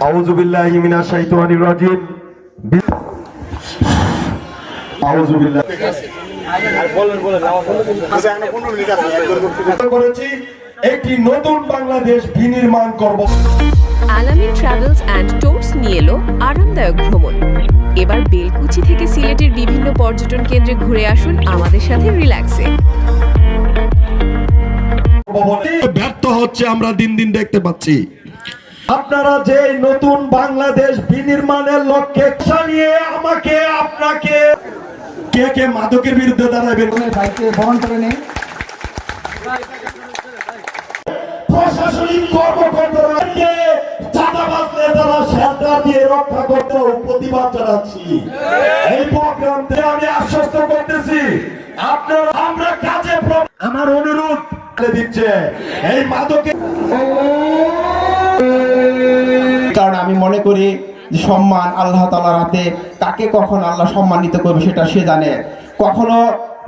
আউযু মিনাশ শাইতানির রাজিম। বি- আউযু বিল্লাহি করেছি একটি নতুন বাংলাদেশ বিনির্মাণ করব। আলামিন ট্রাভেলস অ্যান্ড ট্যুরস নিয়ে এলো আরামদায়ক ভ্রমণ। এবার বেলকুচি থেকে সিলেটের বিভিন্ন পর্যটন কেন্দ্রে ঘুরে আসুন আমাদের সাথে রিল্যাক্সে। ব্যর্থ হচ্ছে আমরা দিন দিন দেখতে পাচ্ছি। আপনারা যে নতুন বাংলাদেশ বিনির্মাণের লক্ষ্যে নিয়ে আমাকে আপনাকে কে কে মাদকের বিরুদ্ধে দাঁড়াবেন বহন করে নেই। প্রশাসনিক কর্মকর্তাকে চাঁদাবাজ নেতারা শেল্টার দিয়ে রক্ষা করতে প্রতিবাদ জানাচ্ছি। এই প্রোগ্রাম আমি আশ্বস্ত করতেছি আপনারা আমরা কাজে আমার অনুরোধ দিচ্ছে এই মাদকে আমি মনে করি যে সম্মান আল্লাহ তালার হাতে, কাকে কখন আল্লাহ সম্মানিত করবে সেটা সে জানে। কখনো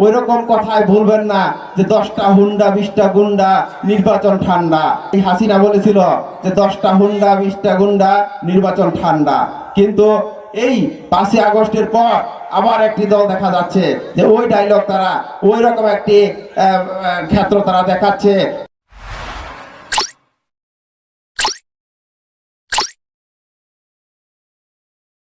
ওই রকম কথায় ভুলবেন না যে দশটা হুন্ডা, বিশটা গুন্ডা, নির্বাচন ঠান্ডা। এই হাসিনা বলেছিল যে দশটা হুন্ডা, বিশটা গুন্ডা, নির্বাচন ঠান্ডা। কিন্তু এই পাঁচই আগস্টের পর আবার একটি দল দেখা যাচ্ছে যে ওই ডায়লগ তারা ওই রকম একটি ক্ষেত্র তারা দেখাচ্ছে।